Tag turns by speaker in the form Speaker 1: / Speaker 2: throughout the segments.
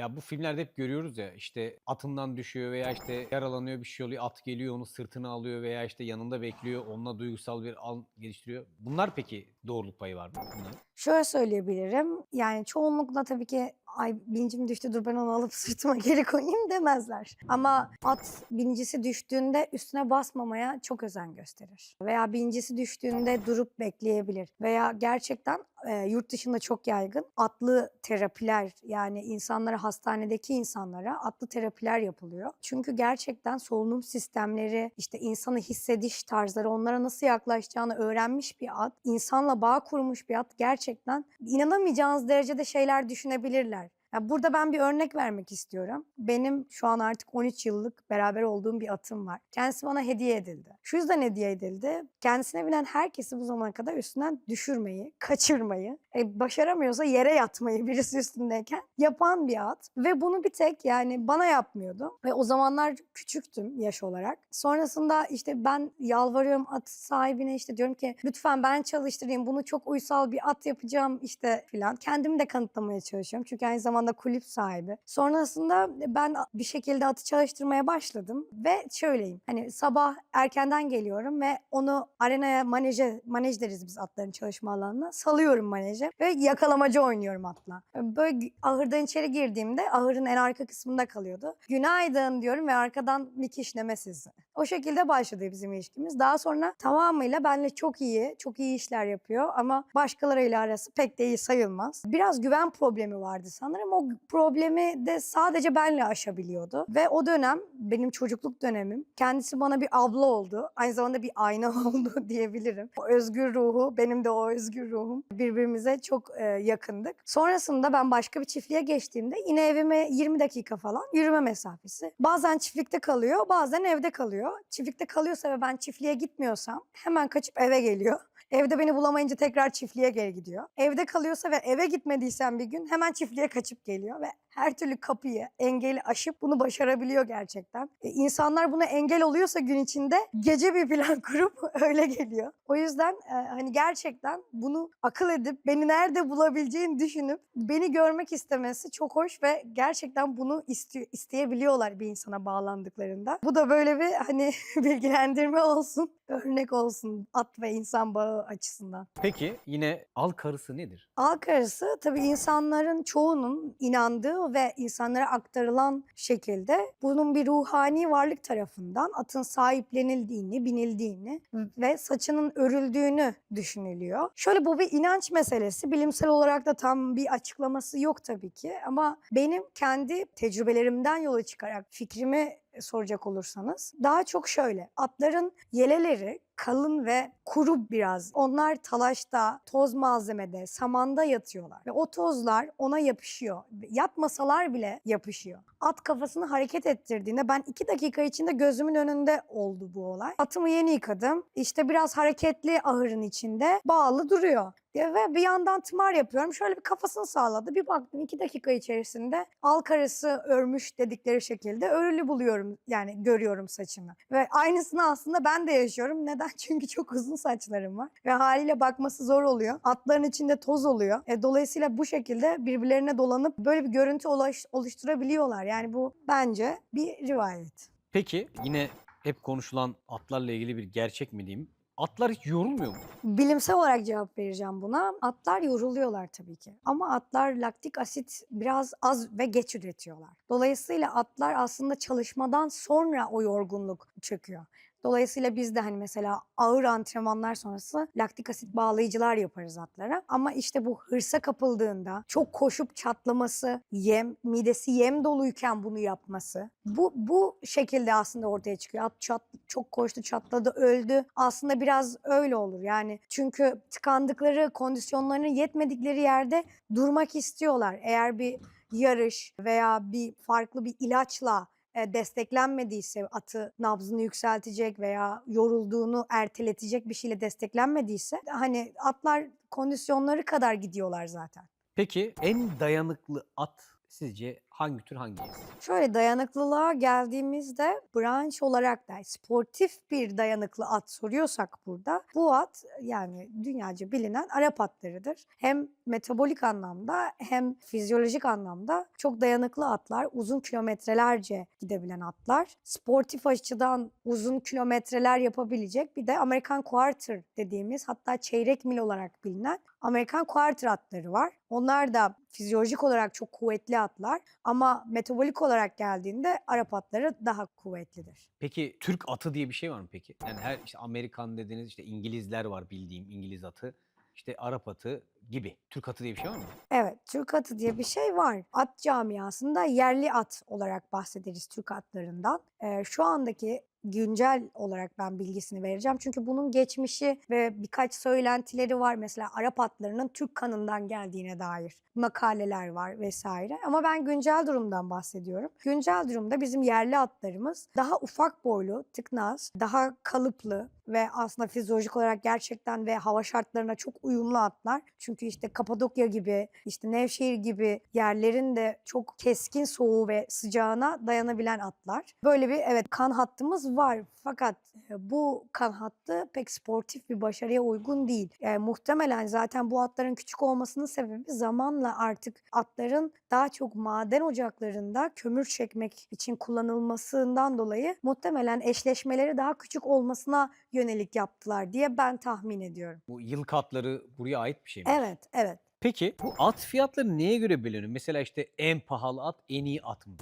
Speaker 1: Ya bu filmlerde hep görüyoruz ya işte atından düşüyor veya işte yaralanıyor bir şey oluyor. At geliyor onu sırtına alıyor veya işte yanında bekliyor. Onunla duygusal bir al geliştiriyor. Bunlar peki doğruluk payı var mı? Bunların?
Speaker 2: Şöyle söyleyebilirim. Yani çoğunlukla tabii ki ay binicim düştü dur ben onu alıp sırtıma geri koyayım demezler. Ama at binicisi düştüğünde üstüne basmamaya çok özen gösterir. Veya binicisi düştüğünde durup bekleyebilir. Veya gerçekten e, yurt dışında çok yaygın atlı terapiler yani insanlara hastanedeki insanlara atlı terapiler yapılıyor. Çünkü gerçekten solunum sistemleri işte insanı hissediş tarzları onlara nasıl yaklaşacağını öğrenmiş bir at, insanla bağ kurmuş bir at gerçekten inanamayacağınız derecede şeyler düşünebilirler. Ya burada ben bir örnek vermek istiyorum. Benim şu an artık 13 yıllık beraber olduğum bir atım var. Kendisi bana hediye edildi. Şu yüzden hediye edildi. Kendisine binen herkesi bu zamana kadar üstünden düşürmeyi, kaçırmayı, e, başaramıyorsa yere yatmayı birisi üstündeyken yapan bir at. Ve bunu bir tek yani bana yapmıyordu. Ve o zamanlar küçüktüm yaş olarak. Sonrasında işte ben yalvarıyorum at sahibine işte diyorum ki lütfen ben çalıştırayım bunu çok uysal bir at yapacağım işte filan. Kendimi de kanıtlamaya çalışıyorum. Çünkü aynı zamanda kulüp sahibi. Sonrasında ben bir şekilde atı çalıştırmaya başladım ve şöyleyim. Hani sabah erkenden geliyorum ve onu arenaya maneje, manej deriz biz atların çalışma alanına. Salıyorum maneje ve yakalamacı oynuyorum atla. Böyle ahırdan içeri girdiğimde ahırın en arka kısmında kalıyordu. Günaydın diyorum ve arkadan bir kişneme sesi. O şekilde başladı bizim ilişkimiz. Daha sonra tamamıyla benimle çok iyi, çok iyi işler yapıyor ama başkalarıyla arası pek de iyi sayılmaz. Biraz güven problemi vardı sanırım. O problemi de sadece benle aşabiliyordu. Ve o dönem benim çocukluk dönemim. Kendisi bana bir abla oldu. Aynı zamanda bir ayna oldu diyebilirim. O özgür ruhu, benim de o özgür ruhum. Birbirimize çok e, yakındık. Sonrasında ben başka bir çiftliğe geçtiğimde yine evime 20 dakika falan yürüme mesafesi. Bazen çiftlikte kalıyor, bazen evde kalıyor. Çiftlikte kalıyorsa ve ben çiftliğe gitmiyorsam hemen kaçıp eve geliyor. Evde beni bulamayınca tekrar çiftliğe geri gidiyor. Evde kalıyorsa ve eve gitmediysem bir gün hemen çiftliğe kaçıp geliyor ve her türlü kapıyı, engeli aşıp bunu başarabiliyor gerçekten. E, insanlar buna engel oluyorsa gün içinde gece bir plan kurup öyle geliyor. O yüzden e, hani gerçekten bunu akıl edip beni nerede bulabileceğini düşünüp beni görmek istemesi çok hoş ve gerçekten bunu istiyor, isteyebiliyorlar bir insana bağlandıklarında. Bu da böyle bir hani bilgilendirme olsun, örnek olsun at ve insan bağı açısından.
Speaker 1: Peki yine al karısı nedir?
Speaker 2: Halk arası tabii insanların çoğunun inandığı ve insanlara aktarılan şekilde bunun bir ruhani varlık tarafından atın sahiplenildiğini, binildiğini ve saçının örüldüğünü düşünülüyor. Şöyle bu bir inanç meselesi. Bilimsel olarak da tam bir açıklaması yok tabii ki ama benim kendi tecrübelerimden yola çıkarak fikrimi soracak olursanız daha çok şöyle atların yeleleri kalın ve kuru biraz. Onlar talaşta, toz malzemede, samanda yatıyorlar ve o tozlar ona yapışıyor. Yatmasalar bile yapışıyor. At kafasını hareket ettirdiğinde ben iki dakika içinde gözümün önünde oldu bu olay. Atımı yeni yıkadım. İşte biraz hareketli ahırın içinde bağlı duruyor. Ve bir yandan tımar yapıyorum. Şöyle bir kafasını sağladı. Bir baktım iki dakika içerisinde al karısı örmüş dedikleri şekilde örülü buluyorum. Yani görüyorum saçını. Ve aynısını aslında ben de yaşıyorum. Neden? Çünkü çok uzun saçlarım var. Ve haliyle bakması zor oluyor. Atların içinde toz oluyor. E, dolayısıyla bu şekilde birbirlerine dolanıp böyle bir görüntü oluş- oluşturabiliyorlar. Yani bu bence bir rivayet.
Speaker 1: Peki yine hep konuşulan atlarla ilgili bir gerçek mi diyeyim? Atlar hiç yorulmuyor mu?
Speaker 2: Bilimsel olarak cevap vereceğim buna. Atlar yoruluyorlar tabii ki. Ama atlar laktik asit biraz az ve geç üretiyorlar. Dolayısıyla atlar aslında çalışmadan sonra o yorgunluk çöküyor. Dolayısıyla biz de hani mesela ağır antrenmanlar sonrası laktik asit bağlayıcılar yaparız atlara. Ama işte bu hırsa kapıldığında çok koşup çatlaması, yem, midesi yem doluyken bunu yapması. Bu, bu şekilde aslında ortaya çıkıyor. At çat, çok koştu, çatladı, öldü. Aslında biraz öyle olur yani. Çünkü tıkandıkları, kondisyonlarının yetmedikleri yerde durmak istiyorlar. Eğer bir yarış veya bir farklı bir ilaçla desteklenmediyse atı nabzını yükseltecek veya yorulduğunu erteletecek bir şeyle desteklenmediyse hani atlar kondisyonları kadar gidiyorlar zaten.
Speaker 1: Peki en dayanıklı at sizce hangi tür hangi cins?
Speaker 2: Şöyle dayanıklılığa geldiğimizde branş olarak da sportif bir dayanıklı at soruyorsak burada bu at yani dünyaca bilinen Arap atlarıdır. Hem metabolik anlamda hem fizyolojik anlamda çok dayanıklı atlar, uzun kilometrelerce gidebilen atlar. Sportif açıdan uzun kilometreler yapabilecek bir de Amerikan Quarter dediğimiz hatta çeyrek mil olarak bilinen Amerikan Quarter atları var. Onlar da fizyolojik olarak çok kuvvetli atlar ama metabolik olarak geldiğinde Arap atları daha kuvvetlidir.
Speaker 1: Peki Türk atı diye bir şey var mı peki? Yani her işte Amerikan dediğiniz işte İngilizler var bildiğim İngiliz atı. işte Arap atı gibi. Türk atı diye bir şey var mı?
Speaker 2: Evet, Türk atı diye bir şey var. At camiasında yerli at olarak bahsederiz Türk atlarından. Ee, şu andaki güncel olarak ben bilgisini vereceğim. Çünkü bunun geçmişi ve birkaç söylentileri var. Mesela Arap atlarının Türk kanından geldiğine dair makaleler var vesaire. Ama ben güncel durumdan bahsediyorum. Güncel durumda bizim yerli atlarımız daha ufak boylu, tıknaz, daha kalıplı ve aslında fizyolojik olarak gerçekten ve hava şartlarına çok uyumlu atlar. Çünkü işte Kapadokya gibi, işte Nevşehir gibi yerlerin de çok keskin soğuğu ve sıcağına dayanabilen atlar. Böyle bir evet kan hattımız var. Fakat bu kan hattı pek sportif bir başarıya uygun değil. Yani muhtemelen zaten bu atların küçük olmasının sebebi zamanla artık atların daha çok maden ocaklarında kömür çekmek için kullanılmasından dolayı muhtemelen eşleşmeleri daha küçük olmasına yönelik yaptılar diye ben tahmin ediyorum.
Speaker 1: Bu yılkı atları buraya ait bir şey mi?
Speaker 2: Evet, evet.
Speaker 1: Peki bu at fiyatları neye göre belirleniyor? Mesela işte en pahalı at en iyi at mı?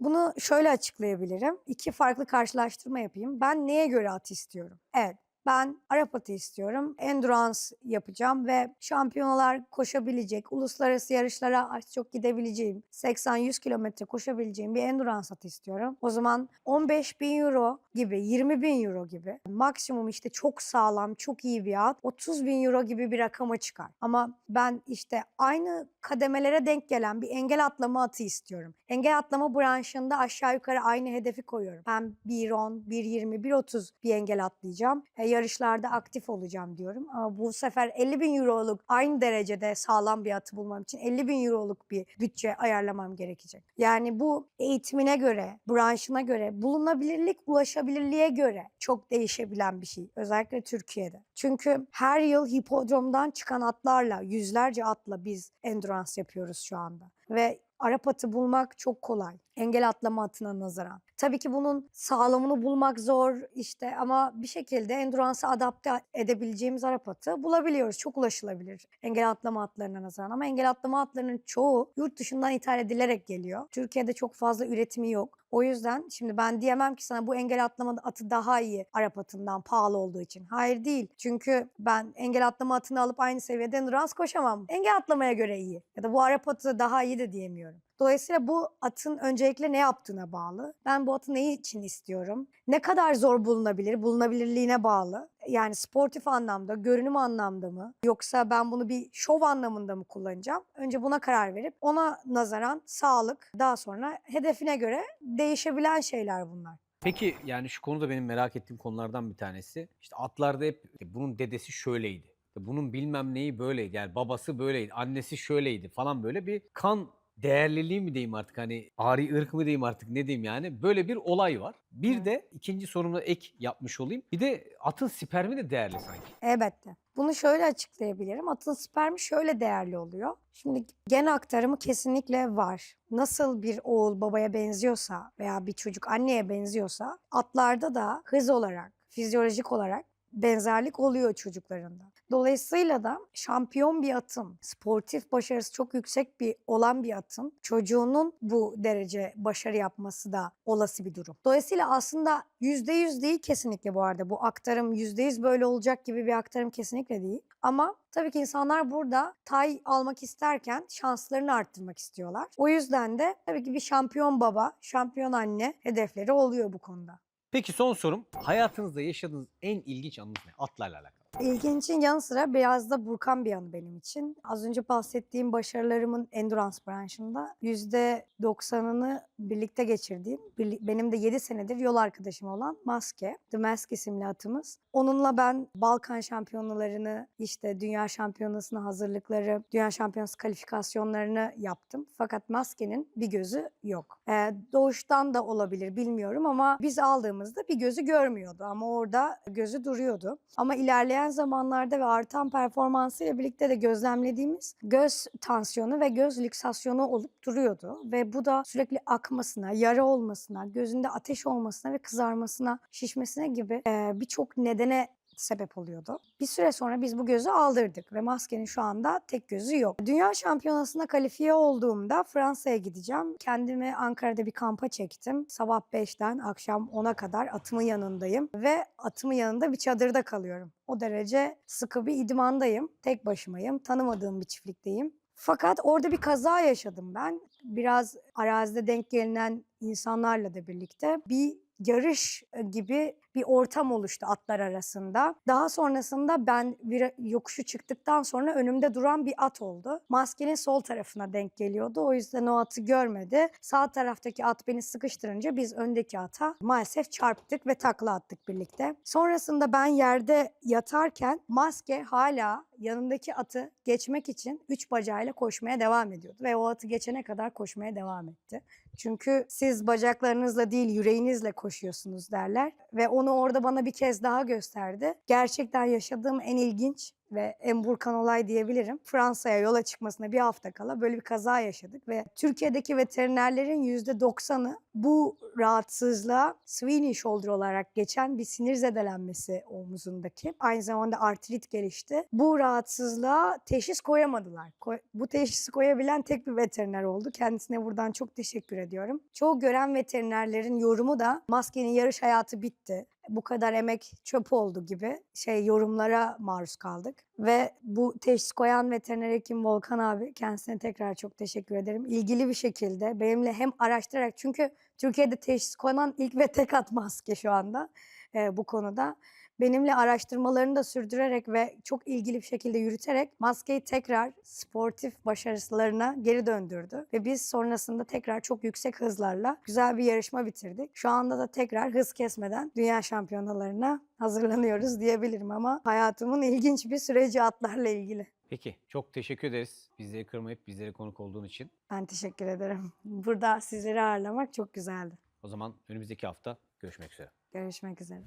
Speaker 2: Bunu şöyle açıklayabilirim. İki farklı karşılaştırma yapayım. Ben neye göre at istiyorum? Evet. Ben Arap atı istiyorum. Endurance yapacağım ve şampiyonalar koşabilecek, uluslararası yarışlara az çok gidebileceğim, 80-100 kilometre koşabileceğim bir endurance atı istiyorum. O zaman 15 bin euro gibi, 20 bin euro gibi maksimum işte çok sağlam, çok iyi bir at 30 bin euro gibi bir rakama çıkar. Ama ben işte aynı kademelere denk gelen bir engel atlama atı istiyorum. Engel atlama branşında aşağı yukarı aynı hedefi koyuyorum. Ben 1.10, 1.20, 1.30 bir engel atlayacağım. E, yarışlarda aktif olacağım diyorum. Ama bu sefer 50 bin euroluk aynı derecede sağlam bir atı bulmam için 50 bin euroluk bir bütçe ayarlamam gerekecek. Yani bu eğitimine göre, branşına göre, bulunabilirlik, ulaşabilirliğe göre çok değişebilen bir şey. Özellikle Türkiye'de. Çünkü her yıl hipodromdan çıkan atlarla, yüzlerce atla biz endurance yapıyoruz şu anda. Ve Arap atı bulmak çok kolay. Engel atlama atına nazaran. Tabii ki bunun sağlamını bulmak zor işte ama bir şekilde endurance'a adapte edebileceğimiz Arap atı bulabiliyoruz. Çok ulaşılabilir engel atlama atlarına nazaran ama engel atlama atlarının çoğu yurt dışından ithal edilerek geliyor. Türkiye'de çok fazla üretimi yok. O yüzden şimdi ben diyemem ki sana bu engel atlama atı daha iyi Arap atından pahalı olduğu için. Hayır değil. Çünkü ben engel atlama atını alıp aynı seviyede endurance koşamam. Engel atlamaya göre iyi. Ya da bu Arap atı daha iyi de diyemiyorum. Dolayısıyla bu atın öncelikle ne yaptığına bağlı. Ben bu atı ne için istiyorum? Ne kadar zor bulunabilir? Bulunabilirliğine bağlı. Yani sportif anlamda, görünüm anlamda mı? Yoksa ben bunu bir şov anlamında mı kullanacağım? Önce buna karar verip ona nazaran sağlık, daha sonra hedefine göre değişebilen şeyler bunlar.
Speaker 1: Peki yani şu konuda benim merak ettiğim konulardan bir tanesi. İşte atlarda hep "E, bunun dedesi şöyleydi. Bunun bilmem neyi böyleydi. Yani babası böyleydi. Annesi şöyleydi falan böyle bir kan değerliliği mi diyeyim artık hani ari ırk mı diyeyim artık ne diyeyim yani böyle bir olay var. Bir
Speaker 2: Evet.
Speaker 1: de ikinci sorumda ek yapmış olayım. Bir de atın spermi de değerli sanki.
Speaker 2: Elbette. Bunu şöyle açıklayabilirim. Atın spermi şöyle değerli oluyor. Şimdi gen aktarımı kesinlikle var. Nasıl bir oğul babaya benziyorsa veya bir çocuk anneye benziyorsa atlarda da hız olarak, fizyolojik olarak benzerlik oluyor çocuklarında. Dolayısıyla da şampiyon bir atın, sportif başarısı çok yüksek bir olan bir atın çocuğunun bu derece başarı yapması da olası bir durum. Dolayısıyla aslında %100 değil kesinlikle bu arada. Bu aktarım %100 böyle olacak gibi bir aktarım kesinlikle değil. Ama tabii ki insanlar burada tay almak isterken şanslarını arttırmak istiyorlar. O yüzden de tabii ki bir şampiyon baba, şampiyon anne hedefleri oluyor bu konuda.
Speaker 1: Peki son sorum. Hayatınızda yaşadığınız en ilginç anınız ne? Atlarla alakalı.
Speaker 2: İlginçin yanı sıra biraz da burkan bir yanı benim için. Az önce bahsettiğim başarılarımın endurance branşında %90'ını birlikte geçirdiğim, benim de 7 senedir yol arkadaşım olan Maske, The Mask isimli atımız. Onunla ben Balkan şampiyonalarını, işte dünya şampiyonasına hazırlıkları, dünya şampiyonası kalifikasyonlarını yaptım. Fakat Maske'nin bir gözü yok. Ee, doğuştan da olabilir bilmiyorum ama biz aldığımızda bir gözü görmüyordu ama orada gözü duruyordu. Ama ilerleyen zamanlarda ve artan performansıyla birlikte de gözlemlediğimiz göz tansiyonu ve göz lüksasyonu olup duruyordu. Ve bu da sürekli akmasına, yara olmasına, gözünde ateş olmasına ve kızarmasına, şişmesine gibi birçok nedene sebep oluyordu. Bir süre sonra biz bu gözü aldırdık ve maskenin şu anda tek gözü yok. Dünya şampiyonasına kalifiye olduğumda Fransa'ya gideceğim. Kendimi Ankara'da bir kampa çektim. Sabah 5'ten akşam 10'a kadar atımın yanındayım ve atımın yanında bir çadırda kalıyorum. O derece sıkı bir idmandayım. Tek başımayım. Tanımadığım bir çiftlikteyim. Fakat orada bir kaza yaşadım ben. Biraz arazide denk gelinen insanlarla da birlikte bir yarış gibi bir ortam oluştu atlar arasında. Daha sonrasında ben bir yokuşu çıktıktan sonra önümde duran bir at oldu. Maskenin sol tarafına denk geliyordu. O yüzden o atı görmedi. Sağ taraftaki at beni sıkıştırınca biz öndeki ata maalesef çarptık ve takla attık birlikte. Sonrasında ben yerde yatarken maske hala yanındaki atı geçmek için üç bacağıyla koşmaya devam ediyordu. Ve o atı geçene kadar koşmaya devam etti. Çünkü siz bacaklarınızla değil yüreğinizle koşuyorsunuz derler. Ve onu orada bana bir kez daha gösterdi. Gerçekten yaşadığım en ilginç ve en burkan olay diyebilirim. Fransa'ya yola çıkmasına bir hafta kala böyle bir kaza yaşadık ve Türkiye'deki veterinerlerin %90'ı bu rahatsızlığa Sweeney shoulder olarak geçen bir sinir zedelenmesi omuzundaki. Aynı zamanda artrit gelişti. Bu rahatsızlığa teşhis koyamadılar. Koy- bu teşhisi koyabilen tek bir veteriner oldu. Kendisine buradan çok teşekkür ediyorum. Çoğu gören veterinerlerin yorumu da maskenin yarış hayatı bitti bu kadar emek çöp oldu gibi şey yorumlara maruz kaldık. Ve bu teşhis koyan veteriner hekim Volkan abi kendisine tekrar çok teşekkür ederim. İlgili bir şekilde benimle hem araştırarak çünkü Türkiye'de teşhis konan ilk ve tek at maske şu anda e, bu konuda. Benimle araştırmalarını da sürdürerek ve çok ilgili bir şekilde yürüterek maskeyi tekrar sportif başarılarına geri döndürdü. Ve biz sonrasında tekrar çok yüksek hızlarla güzel bir yarışma bitirdik. Şu anda da tekrar hız kesmeden dünya şampiyonalarına hazırlanıyoruz diyebilirim ama hayatımın ilginç bir süreci atlarla ilgili.
Speaker 1: Peki çok teşekkür ederiz bizleri kırmayıp bizlere konuk olduğun için.
Speaker 2: Ben teşekkür ederim. Burada sizleri ağırlamak çok güzeldi.
Speaker 1: O zaman önümüzdeki hafta görüşmek üzere.
Speaker 2: Görüşmek üzere.